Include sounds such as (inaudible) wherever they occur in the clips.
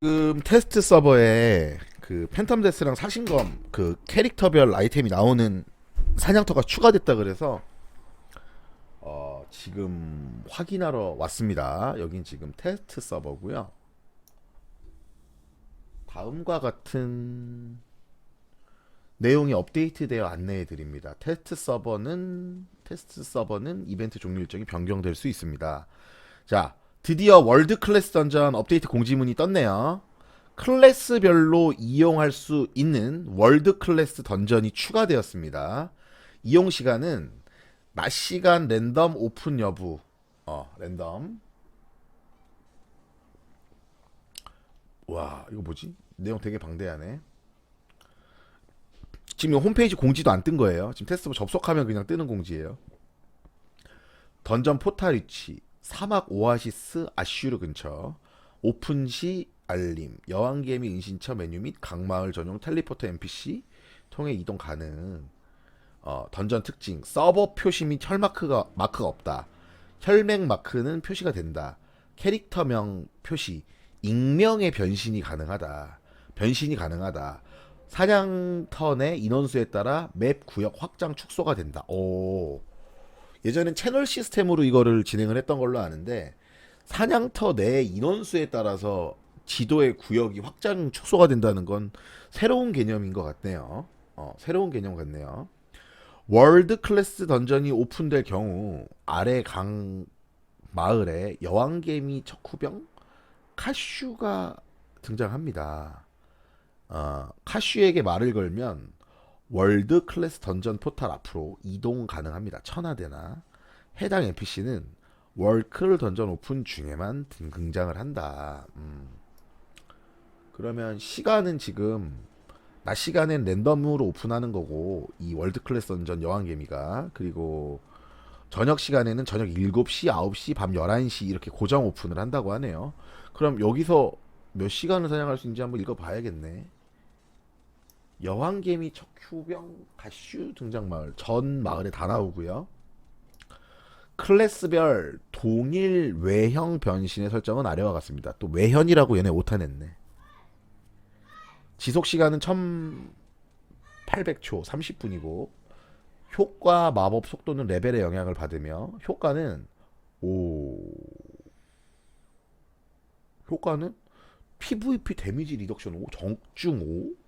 지금 테스트 서버에 그 팬텀 데스랑 사신검 그 캐릭터별 아이템이 나오는 사냥터가 추가됐다 그래서 어 지금 확인하러 왔습니다. 여긴 지금 테스트 서버고요. 다음과 같은 내용이 업데이트되어 안내해 드립니다. 테스트 서버는 테스트 서버는 이벤트 종료 일정이 변경될 수 있습니다. 자, 드디어 월드 클래스 던전 업데이트 공지문이 떴네요. 클래스별로 이용할 수 있는 월드 클래스 던전이 추가되었습니다. 이용 시간은 낮 시간 랜덤 오픈 여부. 어, 랜덤. 와, 이거 뭐지? 내용 되게 방대하네. 지금 홈페이지 공지도 안 뜬 거예요. 지금 테스트 접속하면 그냥 뜨는 공지예요. 던전 포탈 위치, 사막 오아시스 아슈르 근처, 오픈 시 알림, 여왕개미 은신처 메뉴 및 각마을 전용 텔리포터 NPC 통해 이동 가능. 어, 던전 특징, 서버 표시 및 혈마크가 마크가 없다. 혈맹 마크는 표시가 된다. 캐릭터명 표시, 익명의 변신이 가능하다. 변신이 가능하다. 사냥 턴의 인원수에 따라 맵 구역 확장 축소가 된다. 오. 예전엔 채널 시스템으로 이거를 진행을 했던 걸로 아는데 사냥터 내 인원수에 따라서 지도의 구역이 확장 축소가 된다는 건 새로운 개념인 것 같네요. 어, 새로운 개념 같네요. 월드 클래스 던전이 오픈될 경우 아래 강 마을에 여왕개미 척후병 카슈가 등장합니다. 어, 카슈에게 말을 걸면 월드 클래스 던전 포탈 앞으로 이동 가능합니다. 천하대나 해당 NPC는 월클 던전 오픈 중에만 등- 등장을 한다. 음. 그러면 시간은 지금 낮 시간엔 랜덤으로 오픈하는 거고 이 월드 클래스 던전 여왕개미가 그리고 저녁 시간에는 저녁 7시, 9시, 밤 11시 이렇게 고정 오픈을 한다고 하네요. 그럼 여기서 몇 시간을 사냥할 수 있는지 한번 읽어봐야겠네. 여왕개미 척후병 가슈 등장 마을 전 마을에 다 나오고요. 클래스별 동일 외형 변신의 설정은 아래와 같습니다. 또 외현이라고 얘네 오타냈네. 지속 시간은 1800초 30분이고 효과 마법 속도는 레벨의 영향을 받으며 효과는 오 효과는 PVP 데미지 리덕션 5 정중 5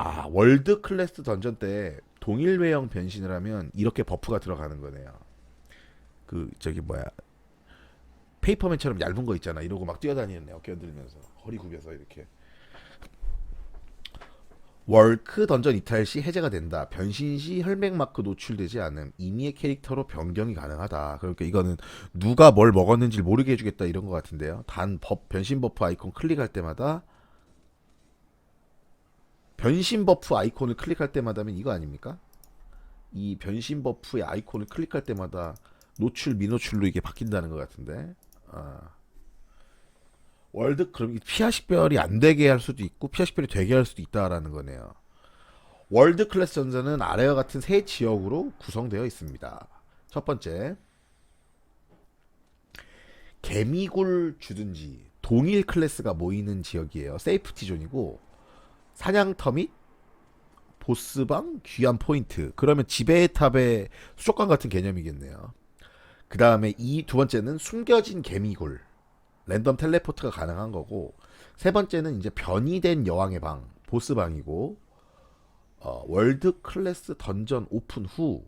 아 월드 클래스 던전 때 동일 외형 변신을 하면 이렇게 버프가 들어가는 거네요. 그 저기 뭐야 페이퍼맨처럼 얇은 거 있잖아. 이러고 막 뛰어다니는 애 어깨 흔들면서 허리 굽여서 이렇게. 월크 던전 이탈 시 해제가 된다. 변신 시 혈맹 마크 노출되지 않음. 임의의 캐릭터로 변경이 가능하다. 그러니까 이거는 누가 뭘 먹었는지 모르게 해주겠다 이런 것 같은데요. 단 법 변신 버프 아이콘 클릭할 때마다 변신 버프 아이콘을 클릭할 때마다면 이거 아닙니까? 이 변신 버프의 아이콘을 클릭할 때마다 노출 미노출로 이게 바뀐다는 것 같은데. 아. 월드 그럼 이 피하 식별이 안 되게 할 수도 있고 피하 식별이 되게 할 수도 있다라는 거네요. 월드 클래스 전선은 아래와 같은 세 지역으로 구성되어 있습니다. 첫 번째 개미굴 주둔지 동일 클래스가 모이는 지역이에요. 세이프티 존이고 사냥터 및 보스방 귀한 포인트. 그러면 지배의 탑의 수족관 같은 개념이겠네요. 그 다음에 이 두 번째는 숨겨진 개미굴. 랜덤 텔레포트가 가능한 거고 세 번째는 이제 변이된 여왕의 방 보스방이고 어, 월드 클래스 던전 오픈 후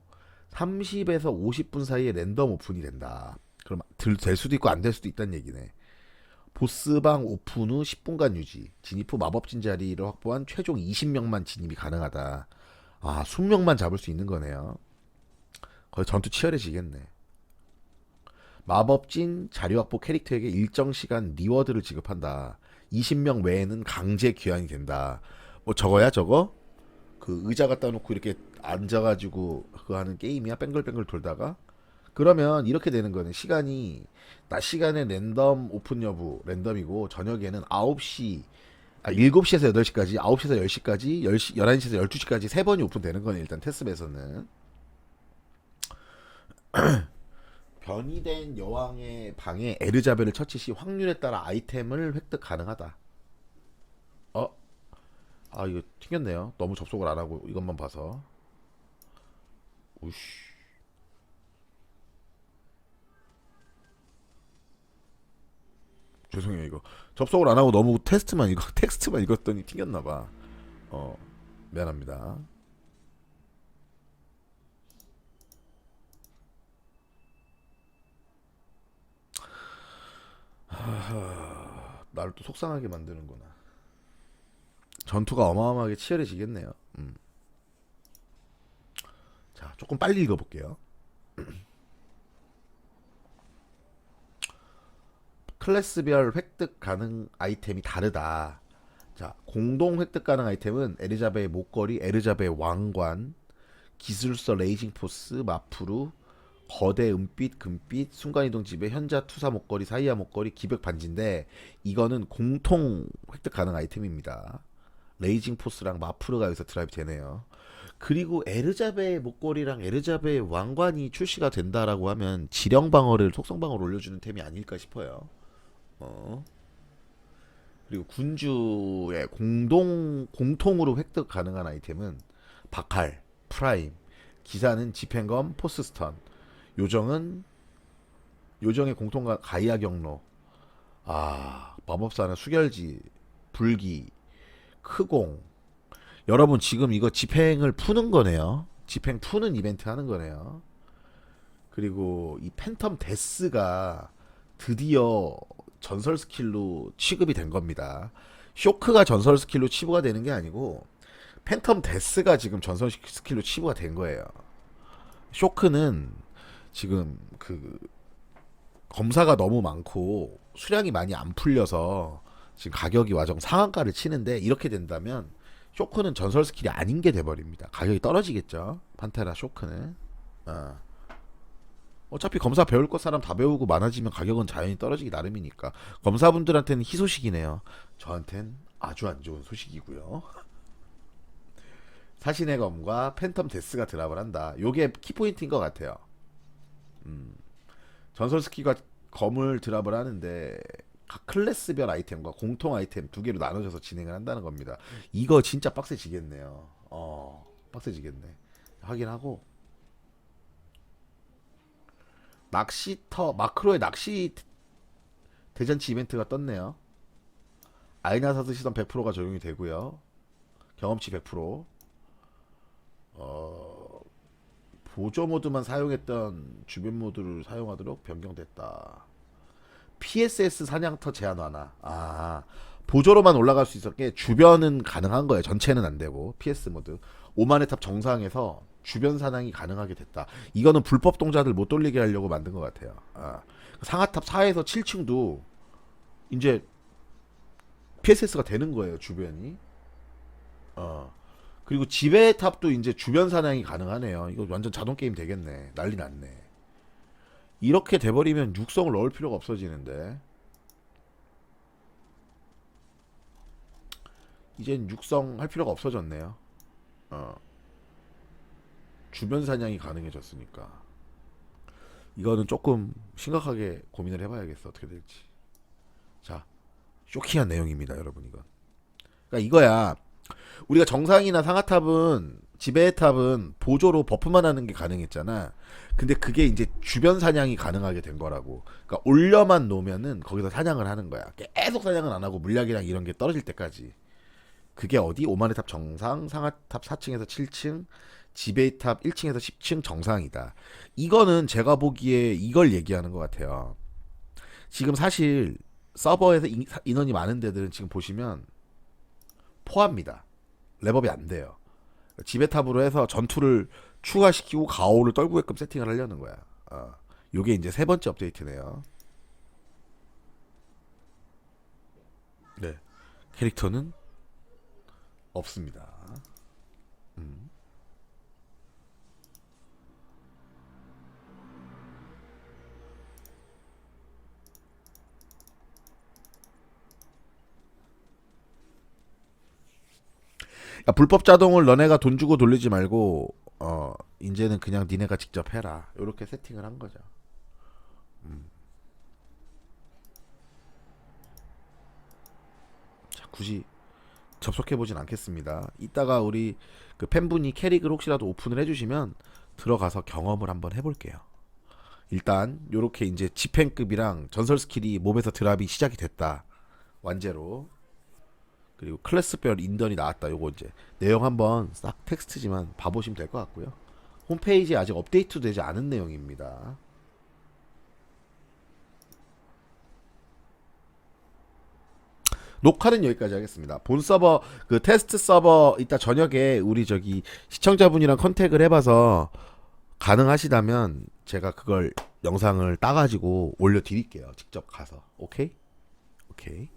30에서 50분 사이에 랜덤 오픈이 된다. 그럼 들, 될 수도 있고 안 될 수도 있다는 얘기네. 보스방 오픈 후 10분간 유지. 진입 후 마법진 자리를 확보한 최종 20명만 진입이 가능하다. 아, 20명만 잡을 수 있는 거네요. 거의 전투 치열해지겠네. 마법진 자리 확보 캐릭터에게 일정 시간 리워드를 지급한다. 20명 외에는 강제 귀환이 된다. 뭐 저거야 저거? 그 의자 갖다 놓고 이렇게 앉아가지고 그거 하는 게임이야? 뺑글뺑글 돌다가? 그러면 이렇게 되는 거네. 시간이 낮 시간에 랜덤 오픈 여부 랜덤이고 저녁에는 9시 아 7시에서 8시까지 9시에서 10시까지 10시 11시에서 12시까지 세 번이 오픈되는 거네. 일단 테스트에서는 (clears throat) 변이된 여왕의 방에 에르자벨을 처치 시 확률에 따라 아이템을 획득 가능하다. 어? 아 이거 튕겼네요. 너무 접속을 안 하고 이것만 봐서. 우씨. 죄송해요 이거 접속을 안 하고 너무 테스트만 이거 (laughs) 텍스트만 읽었더니 튕겼나 봐. 어 미안합니다. 나를 또 속상하게 만드는구나. 전투가 어마어마하게 치열해지겠네요. 음. 자, 조금 빨리 읽어볼게요. 클래스별 획득 가능 아이템이 다르다. 자, 공동 획득 가능 아이템은 에르자베의 목걸이, 에르자베의 왕관, 기술서 레이징 포스, 마프루, 거대 은빛, 금빛, 순간이동 지배, 현자 투사 목걸이, 사이아 목걸이, 기백 반지인데 이거는 공통 획득 가능 아이템입니다. 레이징 포스랑 마프르가 여기서 드라이브 되네요. 그리고 에르자베의 목걸이랑 에르자베의 왕관이 출시가 된다라고 하면 지령 방어를 속성 방어를 올려주는 템이 아닐까 싶어요. 어. 그리고 군주의 공동 공통으로 획득 가능한 아이템은 바칼, 프라임, 기사는 집행검, 포스스턴, 요정은 요정의 공통과 가이아 경로, 아 마법사는 수결지, 불기, 크공. 여러분 지금 이거 집행을 푸는 거네요. 집행 푸는 이벤트 하는 거네요. 그리고 이 팬텀 데스가 드디어 전설 스킬로 취급이 된 겁니다. 쇼크가 전설 스킬로 치부가 되는 게 아니고 팬텀 데스가 지금 전설 스킬로 치부가 된 거예요. 쇼크는 지금 그 검사가 너무 많고 수량이 많이 안 풀려서 지금 가격이 와정 상한가를 치는데 이렇게 된다면 쇼크는 전설 스킬이 아닌 게 돼버립니다. 가격이 떨어지겠죠. 판테라 쇼크는. 어. 어차피 검사 배울 것 사람 다 배우고 많아지면 가격은 자연히 떨어지기 나름이니까 검사분들한테는 희소식이네요. 저한텐 아주 안 좋은 소식이고요. (laughs) 사신의 검과 팬텀 데스가 드랍을 한다. 요게 키포인트인 것 같아요. 음. 전설 스킬과 검을 드랍을 하는데 각 클래스별 아이템과 공통 아이템 두 개로 나눠져서 진행을 한다는 겁니다. 이거 진짜 빡세지겠네요. 어, 빡세지겠네. 확인하고 낚시터 마크로의 낚시 대잔치 이벤트가 떴네요. 아이나사스 시선 100%가 적용이 되고요. 경험치 100%. 어, 보조 모드만 사용했던 주변 모드를 사용하도록 변경됐다. PSS 사냥터 제한 완화. 아, 보조로만 올라갈 수 있었게 주변은 가능한 거예요. 전체는 안 되고 PS 모드. 오만의 탑 정상에서 주변 사냥이 가능하게 됐다. 이거는 불법 동자들 못 돌리게 하려고 만든 것 같아요. 아, 상하탑 4에서 7층도 이제 PSS가 되는 거예요. 주변이. 어. 그리고 지배 탑도 이제 주변 사냥이 가능하네요. 이거 완전 자동 게임 되겠네. 난리 났네. 이렇게 돼버리면 육성을 넣을 필요가 없어지는데 이젠 육성 할 필요가 없어졌네요. 어. 주변 사냥이 가능해졌으니까 이거는 조금 심각하게 고민을 해봐야겠어 어떻게 될지. 자, 쇼킹한 내용입니다, 여러분 이건. 그러니까 이거야. 우리가 정상이나 상하탑은 지배의 탑은 보조로 버프만 하는 게 가능했잖아. 근데 그게 이제 주변 사냥이 가능하게 된 거라고. 그러니까 올려만 놓으면은 거기서 사냥을 하는 거야. 계속 사냥은 안 하고 물약이랑 이런 게 떨어질 때까지. 그게 어디? 오만의 탑 정상, 상하탑 4층에서 7층, 지배의 탑 1층에서 10층 정상이다. 이거는 제가 보기에 이걸 얘기하는 것 같아요. 지금 사실 서버에서 인- 인원이 많은 데들은 지금 보시면 포함입니다. 랩업이 안 돼요. 지배탑으로 해서 전투를 추가시키고 가오를 떨구게끔 세팅을 하려는 거야. 어. 요게 이제 세 번째 업데이트네요. 네. 캐릭터는 없습니다. 야, 불법 자동을 너네가 돈 주고 돌리지 말고 어 이제는 그냥 니네가 직접 해라. 이렇게 세팅을 한 거죠. 음. 자, 굳이 접속해 보진 않겠습니다. 이따가 우리 그 팬분이 캐릭을 혹시라도 오픈을 해주시면 들어가서 경험을 한번 해볼게요. 일단 요렇게 이제 집행급이랑 전설 스킬이 몸에서 드랍이 시작이 됐다. 완제로. 그리고 클래스별 인던이 나왔다. 요거 이제 내용 한번 싹 텍스트지만 봐보시면 될 것 같고요. 홈페이지에 아직 업데이트 되지 않은 내용입니다. 녹화는 여기까지 하겠습니다. 본 서버 그 테스트 서버 이따 저녁에 우리 저기 시청자분이랑 컨택을 해봐서 가능하시다면 제가 그걸 영상을 따가지고 올려드릴게요. 직접 가서 오케이 오케이.